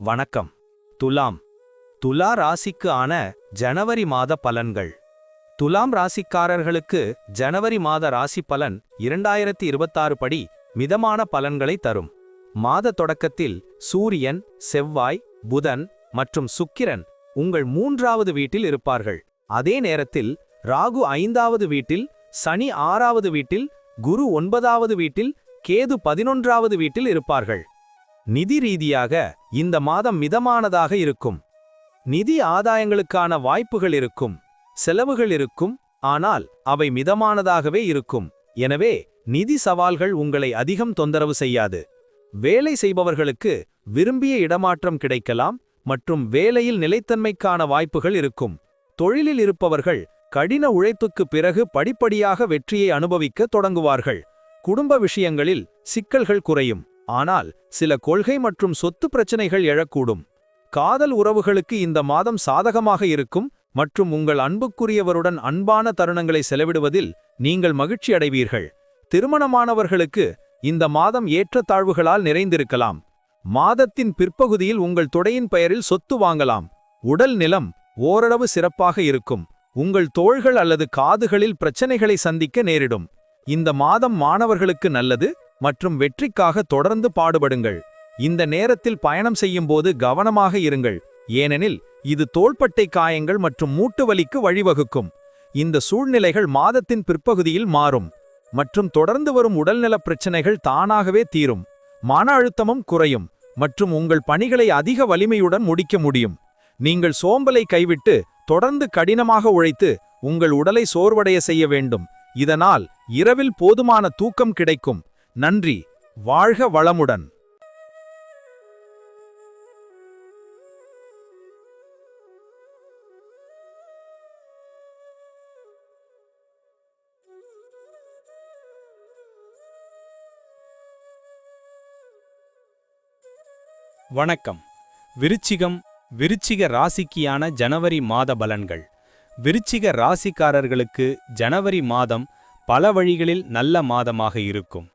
வணக்கம். துலாம். துலா ராசிக்கு ஆன ஜனவரி மாத பலன்கள். துலாம் ராசிக்காரர்களுக்கு ஜனவரி மாத ராசி பலன் இரண்டாயிரத்தி இருபத்தாறு படி மிதமான பலன்களை தரும். மாத தொடக்கத்தில் சூரியன் செவ்வாய் புதன் மற்றும் சுக்கிரன் உங்கள் மூன்றாவது வீட்டில் இருப்பார்கள். அதே நேரத்தில் ராகு ஐந்தாவது வீட்டில் சனி ஆறாவது வீட்டில் குரு ஒன்பதாவது வீட்டில் கேது பதினொன்றாவது வீட்டில் இருப்பார்கள். நிதி ரீதியாக இந்த மாதம் மிதமானதாக இருக்கும். நிதி ஆதாயங்களுக்கான வாய்ப்புகள் இருக்கும். செலவுகள் இருக்கும். ஆனால் அவை மிதமானதாகவே இருக்கும். எனவே நிதி சவால்கள் உங்களை அதிகம் தொந்தரவு செய்யாது. வேலை செய்பவர்களுக்கு விரும்பிய இடமாற்றம் கிடைக்கலாம் மற்றும் வேலையில் நிலைத்தன்மைக்கான வாய்ப்புகள் இருக்கும். தொழிலில் இருப்பவர்கள் கடின உழைப்புக்கு பிறகு படிப்படியாக வெற்றியை அனுபவிக்க தொடங்குவார்கள். குடும்ப விஷயங்களில் சிக்கல்கள் குறையும். ஆனால் சில கொள்கை மற்றும் சொத்து பிரச்சனைகள் எழக்கூடும். காதல் உறவுகளுக்கு இந்த மாதம் சாதகமாக இருக்கும் மற்றும் உங்கள் அன்புக்குரியவருடன் அன்பான தருணங்களை செலவிடுவதில் நீங்கள் மகிழ்ச்சி அடைவீர்கள். திருமணமானவர்களுக்கு இந்த மாதம் ஏற்றத்தாழ்வுகளால் நிறைந்திருக்கலாம். மாதத்தின் பிற்பகுதியில் உங்கள் தொடையின் பெயரில் சொத்து வாங்கலாம். உடல் நிலம் ஓரளவு சிறப்பாக இருக்கும். உங்கள் தோள்கள் அல்லது காதுகளில் பிரச்சனைகளை சந்திக்க நேரிடும். இந்த மாதம் மாணவர்களுக்கு நல்லது மற்றும் வெற்றிக்காக தொடர்ந்து பாடுபடுங்கள். இந்த நேரத்தில் பயணம் செய்யும்போது கவனமாக இருங்கள். ஏனெனில் இது தோள்பட்டை காயங்கள் மற்றும் மூட்டு வலிக்கு வழிவகுக்கும். இந்த சூழ்நிலைகள் மாதத்தின் பிற்பகுதியில் மாறும். மற்றும் தொடர்ந்து வரும் உடல்நலப் பிரச்சினைகள் தானாகவே தீரும். மன அழுத்தமும் குறையும். மற்றும் உங்கள் பணிகளை அதிக வலிமையுடன் முடிக்க முடியும். நீங்கள் சோம்பலை கைவிட்டு தொடர்ந்து கடினமாக உழைத்து உங்கள் உடலை சோர்வடைய செய்ய வேண்டும். இதனால் இரவில் போதுமான தூக்கம் கிடைக்கும். நன்றி வாழ்க வளமுடன். வணக்கம். விருச்சிகம் விருச்சிக ராசிக்கியான ஜனவரி மாத பலன்கள். விருச்சிக ராசிக்காரர்களுக்கு ஜனவரி மாதம் பல வழிகளில் நல்ல மாதமாக இருக்கும்.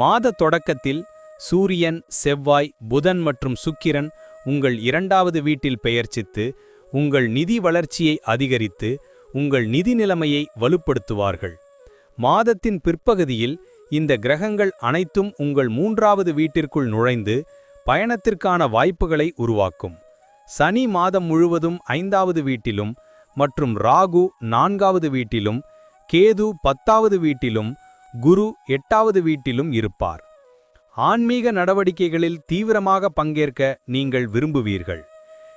மாத தொடக்கத்தில் சூரியன் செவ்வாய் புதன் மற்றும் சுக்கிரன் உங்கள் இரண்டாவது வீட்டில் பெயர்ச்சித்து உங்கள் நிதி வளர்ச்சியை அதிகரித்து உங்கள் நிதி நிலைமையை வலுப்படுத்துவார்கள். மாதத்தின் பிற்பகுதியில் இந்த கிரகங்கள் அனைத்தும் உங்கள் மூன்றாவது வீட்டிற்குள் நுழைந்து பயணத்திற்கான வாய்ப்புகளை உருவாக்கும். சனி மாதம் முழுவதும் ஐந்தாவது வீட்டிலும் மற்றும் ராகு நான்காவது வீட்டிலும் கேது பத்தாவது வீட்டிலும் குரு எட்டாவது வீட்டிலும் இருப்பார். ஆன்மீக நடவடிக்கைகளில் தீவிரமாக பங்கேற்க நீங்கள் விரும்புவீர்கள்.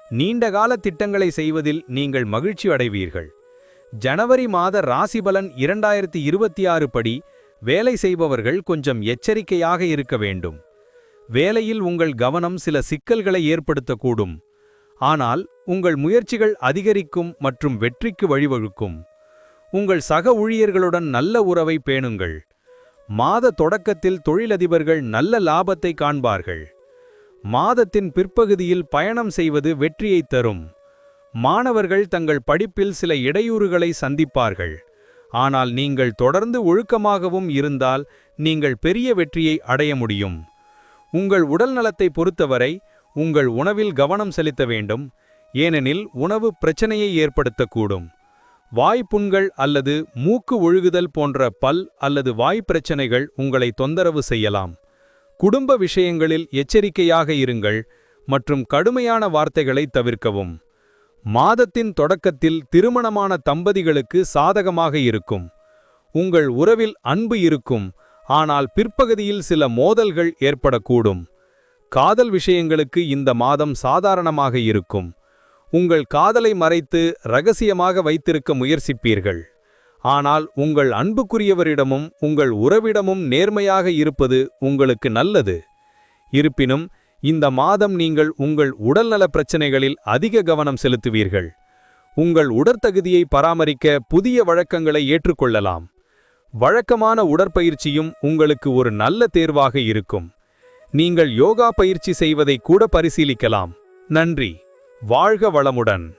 நீண்டகால திட்டங்களை செய்வதில் நீங்கள் மகிழ்ச்சி அடைவீர்கள். ஜனவரி மாத ராசிபலன் இரண்டாயிரத்தி இருபத்தி ஆறு படி வேலை செய்பவர்கள் கொஞ்சம் எச்சரிக்கையாக இருக்க வேண்டும். வேலையில் உங்கள் கவனம் சில சிக்கல்களை ஏற்படுத்தக்கூடும். ஆனால் உங்கள் முயற்சிகள் அதிகரிக்கும் மற்றும் வெற்றிக்கு வழிவகுக்கும். உங்கள் சக ஊழியர்களுடன் நல்ல உறவை பேணுங்கள். மாத தொடக்கத்தில் தொழிலதிபர்கள் நல்ல லாபத்தை காண்பார்கள். மாதத்தின் பிற்பகுதியில் பயணம் செய்வது வெற்றியை தரும். மாணவர்கள் தங்கள் படிப்பில் சில இடையூறுகளை சந்திப்பார்கள். ஆனால் நீங்கள் தொடர்ந்து ஒழுக்கமாகவும் இருந்தால் நீங்கள் பெரிய வெற்றியை அடைய முடியும். உங்கள் உடல் நலத்தை பொறுத்தவரை உங்கள் உணவில் கவனம் செலுத்த வேண்டும். ஏனெனில் உணவு பிரச்சனையை ஏற்படுத்தக்கூடும். வாய்ப்புண்கள் அல்லது மூக்கு ஒழுகுதல் போன்ற பல் அல்லது வாய் பிரச்சனைகள் உங்களை தொந்தரவு செய்யலாம். குடும்ப விஷயங்களில் எச்சரிக்கையாக இருங்கள் மற்றும் கடுமையான வார்த்தைகளை தவிர்க்கவும். மாதத்தின் தொடக்கத்தில் திருமணமான தம்பதிகளுக்கு சாதகமாக இருக்கும். உங்கள் உறவில் அன்பு இருக்கும் ஆனால் பிற்பகுதியில் சில மோதல்கள் ஏற்படக்கூடும். காதல் விஷயங்களுக்கு இந்த மாதம் சாதாரணமாக இருக்கும். உங்கள் காதலை மறைத்து ரகசியமாக வைத்திருக்க முயற்சிப்பீர்கள். ஆனால் உங்கள் அன்புக்குரியவரிடமும் உங்கள் உறவிடமும் நேர்மையாக இருப்பது உங்களுக்கு நல்லது. இருப்பினும் இந்த மாதம் நீங்கள் உங்கள் உடல்நல பிரச்சனைகளில் அதிக கவனம் செலுத்துவீர்கள். உங்கள் உடற்தகுதியை பராமரிக்க புதிய வழக்கங்களை ஏற்றுக்கொள்ளலாம். வழக்கமான உடற்பயிற்சியும் உங்களுக்கு ஒரு நல்ல தேர்வாக இருக்கும். நீங்கள் யோகா பயிற்சி செய்வதை கூட பரிசீலிக்கலாம். நன்றி. வாழ்க வளமுடன்.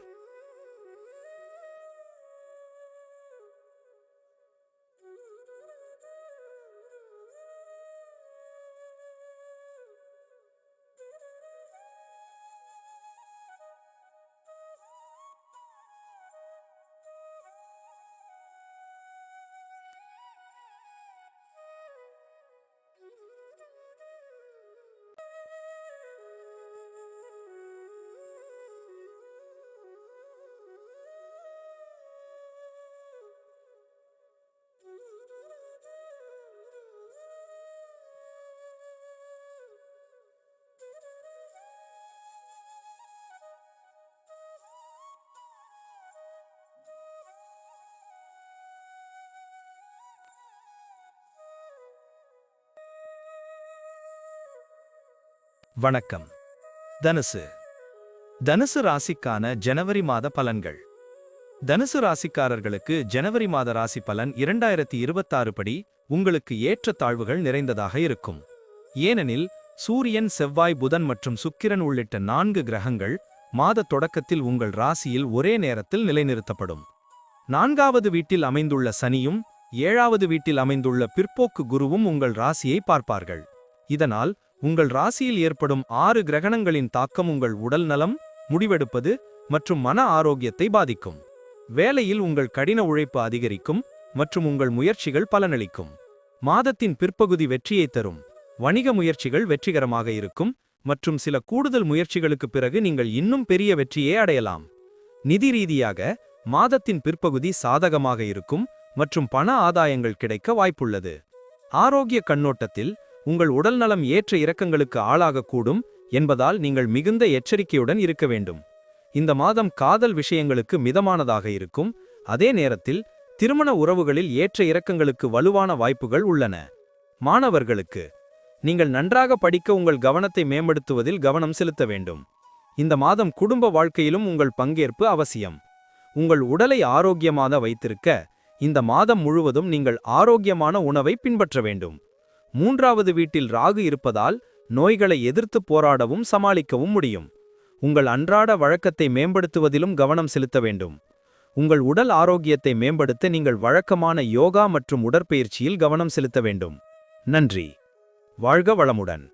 வணக்கம். தனுசு. தனுசு ராசிக்கான ஜனவரி மாத பலன்கள். தனுசு ராசிக்காரர்களுக்கு ஜனவரி மாத ராசி பலன் இரண்டாயிரத்தி இருபத்தாறு படி உங்களுக்கு ஏற்ற தாழ்வுகள் நிறைந்ததாக இருக்கும். ஏனெனில் சூரியன் செவ்வாய் புதன் மற்றும் சுக்கிரன் உள்ளிட்ட நான்கு கிரகங்கள் மாத தொடக்கத்தில் உங்கள் ராசியில் ஒரே நேரத்தில் நிலைநிறுத்தப்படும். நான்காவது வீட்டில் அமைந்துள்ள சனியும் ஏழாவது வீட்டில் அமைந்துள்ள பிற்போக்கு குருவும் உங்கள் ராசியை பார்ப்பார்கள். இதனால் உங்கள் ராசியில் ஏற்படும் ஆறு கிரகணங்களின் தாக்கம் உங்கள் உடல் நலம் முடிவெடுப்பது மற்றும் மன ஆரோக்கியத்தை பாதிக்கும். வேலையில் உங்கள் கடின உழைப்பு அதிகரிக்கும் மற்றும் உங்கள் முயற்சிகள் பலனளிக்கும். மாதத்தின் பிற்பகுதி வெற்றியை தரும். வணிக முயற்சிகள் வெற்றிகரமாக இருக்கும் மற்றும் சில கூடுதல் முயற்சிகளுக்கு பிறகு நீங்கள் இன்னும் பெரிய வெற்றியை அடையலாம். நிதி ரீதியாக மாதத்தின் பிற்பகுதி சாதகமாக இருக்கும் மற்றும் பண ஆதாயங்கள் கிடைக்க வாய்ப்புள்ளது. ஆரோக்கிய கண்ணோட்டத்தில் உங்கள் உடல்நலம் ஏற்ற இறக்கங்களுக்கு ஆளாகக்கூடும் என்பதால் நீங்கள் மிகுந்த எச்சரிக்கையுடன் இருக்க வேண்டும். இந்த மாதம் காதல் விஷயங்களுக்கு மிதமானதாக இருக்கும். அதே நேரத்தில் திருமண உறவுகளில் ஏற்ற இறக்கங்களுக்கு வலுவான வாய்ப்புகள் உள்ளன. மாணவர்களுக்கு நீங்கள் நன்றாக படிக்க உங்கள் கவனத்தை மேம்படுத்துவதில் கவனம் செலுத்த வேண்டும். இந்த மாதம் குடும்ப வாழ்க்கையிலும் உங்கள் பங்கேற்பு அவசியம். உங்கள் உடலை ஆரோக்கியமாக வைத்திருக்க இந்த மாதம் முழுவதும் நீங்கள் ஆரோக்கியமான உணவை பின்பற்ற வேண்டும். மூன்றாவது வீட்டில் ராகு இருப்பதால் நோய்களை எதிர்த்து போராடவும் சமாளிக்கவும் முடியும். உங்கள் அன்றாட வழக்கத்தை மேம்படுத்துவதிலும் கவனம் செலுத்த வேண்டும். உங்கள் உடல் ஆரோக்கியத்தை மேம்படுத்த நீங்கள் வழக்கமான யோகா மற்றும் உடற்பயிற்சியில் கவனம் செலுத்த வேண்டும். நன்றி. வாழ்க வளமுடன்.